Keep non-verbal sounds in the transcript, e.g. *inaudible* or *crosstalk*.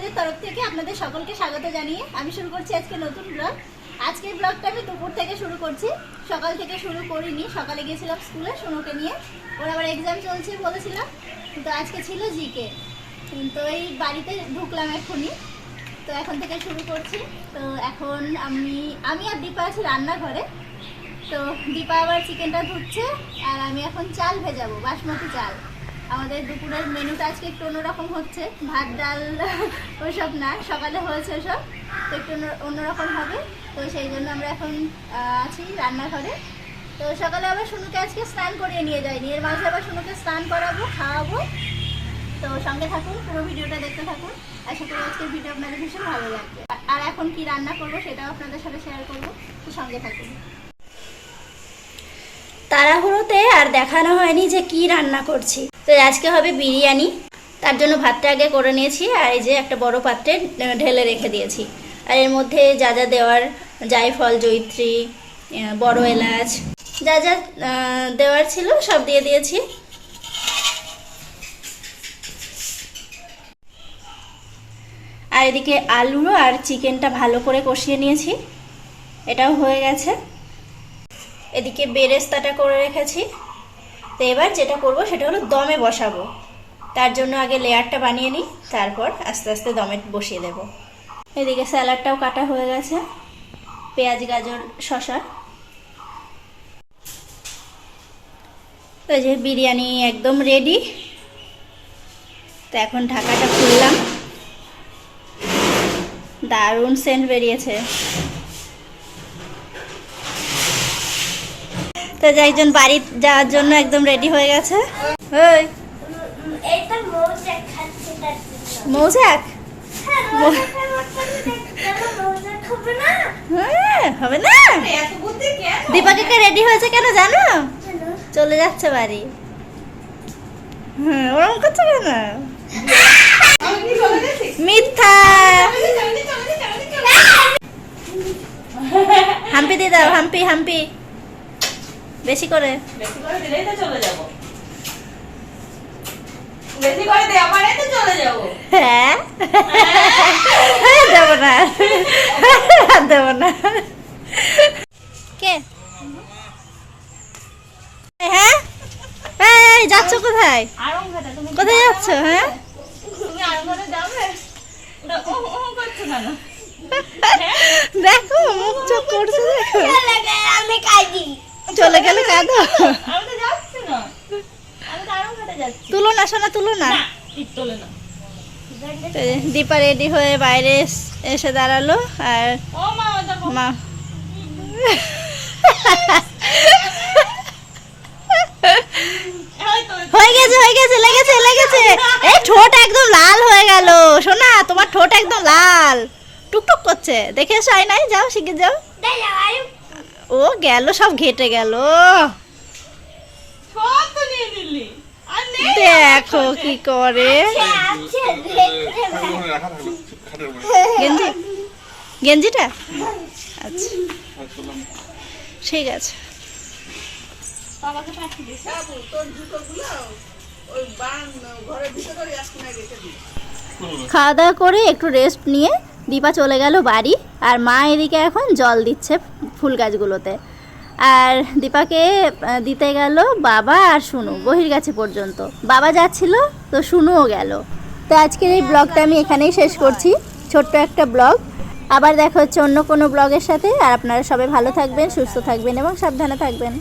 চ্যানেলের তরফ থেকে আপনাদের সকলকে স্বাগত জানিয়ে আমি শুরু করছি আজকে নতুন ব্লগ। আজকের ব্লগটা আমি দুপুর থেকে শুরু করছি। সকাল থেকে শুরু করিনি, সকালে গিয়েছিলাম স্কুলে সোনুকে নিয়ে। ওর আবার এক্সাম চলছে বলেছিলাম কিন্তু আজকে ছিল জিকে তো এই বাড়িতে ঢুকলাম এখনই তো এখন থেকে শুরু করছি। তো এখন আমি আমি আর দীপা আছি রান্নাঘরে। তো দীপা আবার চিকেনটা ধুচ্ছে, আর আমি এখন চাল ভেজাবো, বাসমতি চাল। আমাদের দুপুরের মেনুটা আজকে একটু অন্যরকম হচ্ছে। ভাত, ডাল, *laughs* ওসব না, সকালে হয়েছে ওসব, তো একটু অন্য- অন্যরকম হবে। তো সেই জন্য আমরা এখন আছি রান্নাঘরে। তো সকালে আবার শুনুকে আজকে স্নান করিয়ে নিয়ে যাইনি। এর মাঝে আবার শুনুকে স্নান করাবো, খাওয়াবো। তো সঙ্গে থাকুন, পুরো ভিডিওটা দেখতে থাকুন। আশা করি আজকের ভিডিও আপনাদের ভীষণ ভালো লাগবে। আর এখন কি রান্না করব সেটাও আপনাদের সাথে শেয়ার করব। তো সঙ্গে থাকুন। তাড়াহুড়োতে আর দেখানো হয়নি যে কি রান্না করছি। তো আজকে হবে বিরিয়ানি। তার জন্য ভাতটা আগে করে নিয়েছি, আর এই যে একটা বড় পাত্রে ঢেলে রেখে দিয়েছি। আর এর মধ্যে যা যা দেওয়ার, জায়ফল জৈত্রী বড় এলাচ, যা যা দেওয়ার ছিল সব দিয়ে দিয়েছি। আর এদিকে আলু আর চিকেনটা ভালো করে কষিয়ে নিয়েছি। এটাও হয়ে গেছে। এদিকে বেরেস্তাটা করে রেখেছি। তো এবার যেটা করব সেটা হলো দমে বসাবো। তার জন্য আগে লেয়ারটা বানিয়ে নিই, তারপর আস্তে আস্তে দমে বসিয়ে দেব। এদিকে স্যালাডটাও কাটা হয়ে গেছে। পেঁয়াজ, গাজর শশা তো যে বিরিয়ানি একদম রেডি তো এখন ঢাকাটা খুললাম। দারুণ সেন্ট বেরিয়েছে। তো একজন বাড়ি যাওয়ার জন্য একদম রেডি হয়ে গেছে। ওই। মৌচাক হ্যাঁ, হবে না? দীপাকে রেডি হয়েছে কেন জানো? চলে যাচ্ছে বাড়ি। হ্যাঁ ওরকম করছে কেন? মিথ্যা। হাম্পি দিয়ে দাও হাম্পি হাম্পি। বেশি করে। বেশি করে দিলেই তো চলে যাব। বেশি করে দে আমারই তো চলে যাব। হ্যাঁ? দেবো না। দেবো না। কে? হ্যাঁ? এই যাচ্ছ কোথায়? কোথায় যাচ্ছ হ্যাঁ? দেখো মুখ চোখ করছে দেখো। আমি কাঁদি। চলে গেলে কাঁদো আমি তো যাচ্ছি না। আমি তো যাচ্ছি। তুলো না সোনা তুলো না। না ঠিক তোলে না। তো দীপা রেডি হয়ে বাইরে এসে দাঁড়াল আর ও মা হয়ে গেছে হয়ে গেছে লেগেছে লেগেছে। এই ঠোঁট একদম লাল হয়ে গেল। সোনা তোমার ঠোঁট একদম লাল। টুকটুক করছে। দেখে এসো নাই যাও শিখে যাও। ও গেল সব ঘেটে গেল। দেখো কি করে। থাকল খাটের উপরে। গেঞ্জি? গেঞ্জিটা? আচ্ছা। ঠিক আছে। খাওয়া দাওয়া করে একটু রেস্ট নিয়ে দীপা চলে গেল বাড়ি আর মা এদিকে এখন জল দিচ্ছে ফুল গাছগুলোতে। আর দীপাকে দিতে গেল বাবা আর শুনু বহির গাছে পর্যন্ত। বাবা যাচ্ছিল তো শুনুও গেল। তো আজকের এই ব্লগটা আমি এখানেই শেষ করছি। ছোট্ট একটা ব্লগ। আবার দেখা হচ্ছে অন্য কোনো ব্লগের সাথে। আর আপনারা সবাই ভালো থাকবেন, সুস্থ থাকবেন এবং সাবধানে থাকবেন।